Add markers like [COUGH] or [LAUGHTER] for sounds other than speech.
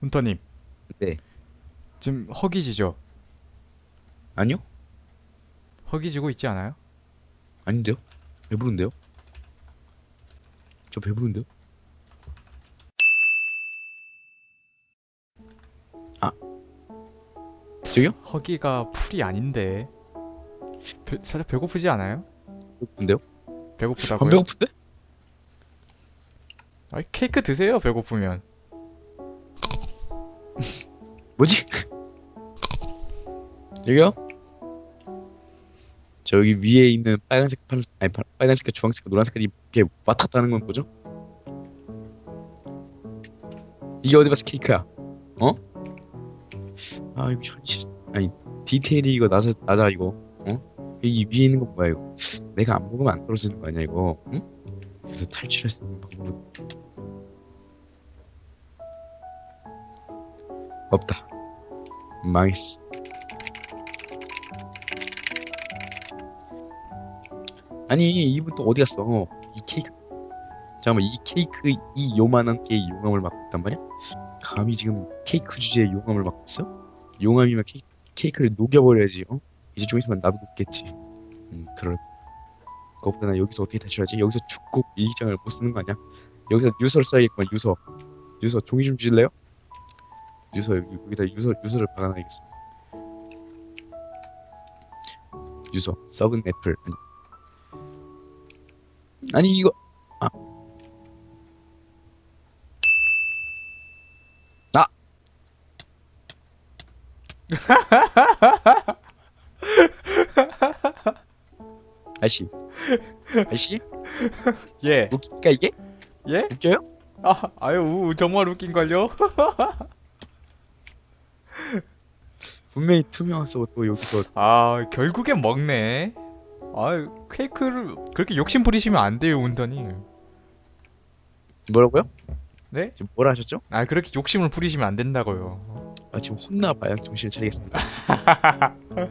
훈터님 네. 지금 허기지죠? 아니요? 허기지고 있지 않아요? 아닌데요? 배부른데요? 저 배부른데요? 아. 저기요? 허기가 풀이 아닌데 배- 살짝 배고프지 않아요? 배고픈데요? 배고프다고요? 안 배고픈데? 아이, 케이크 드세요 배고프면 뭐지? 여기요? 저기 위에 있는 빨간색, 파란색, 아니 파- 빨간색과 주황색과 노란색이 이렇게 왔다 갔다 하는 건 뭐죠? 이게 어디 가서 케이크야? 어? 아 이거 현실 아니 디테일이 이거 낮아 낮아 이거 어? 이 위에 있는 건 뭐야 이거 내가 안 먹으면 안 떨어지는 거 아니야 이거 응? 그래서 탈출할 수 있는 방법 없다 망했어 아니 이분 또 어디 갔어 이 케이크 잠깐만 이 케이크 이 요만한 게 용암을 막고 있단 말이야? 감히 지금 케이크 주제에 용암을 막고 있어? 용암이면 케이, 케이크를 녹여버려야지 어? 이제 좀 있으면 나도 녹겠지 음 그럴 그것보다 나 여기서 어떻게 탈출하지? 여기서 죽고 일기장을 못 쓰는 거 아니야? 여기서 유서를 써야겠구만 유서 유서 종이 좀 주실래요? 유서 여기 여기다 유서 유서를 박아놔야겠어 유서 썩은 애플 아니, 아니 이거 아 아! [LAUGHS] 아씨 아씨 예 웃기니까 이게 예? 웃겨요? 아 아유 우, 정말 웃긴걸요? [LAUGHS] 분명히 투명해서 또 여기서 아 결국엔 먹네 아 케이크를 그렇게 욕심 부리시면 안 돼요 운터님 뭐라고요? 네? 지금 뭐라 하셨죠? 아 그렇게 욕심을 부리시면 안 된다고요 아 지금 혼나봐야 정신을 차리겠습니다 [LAUGHS]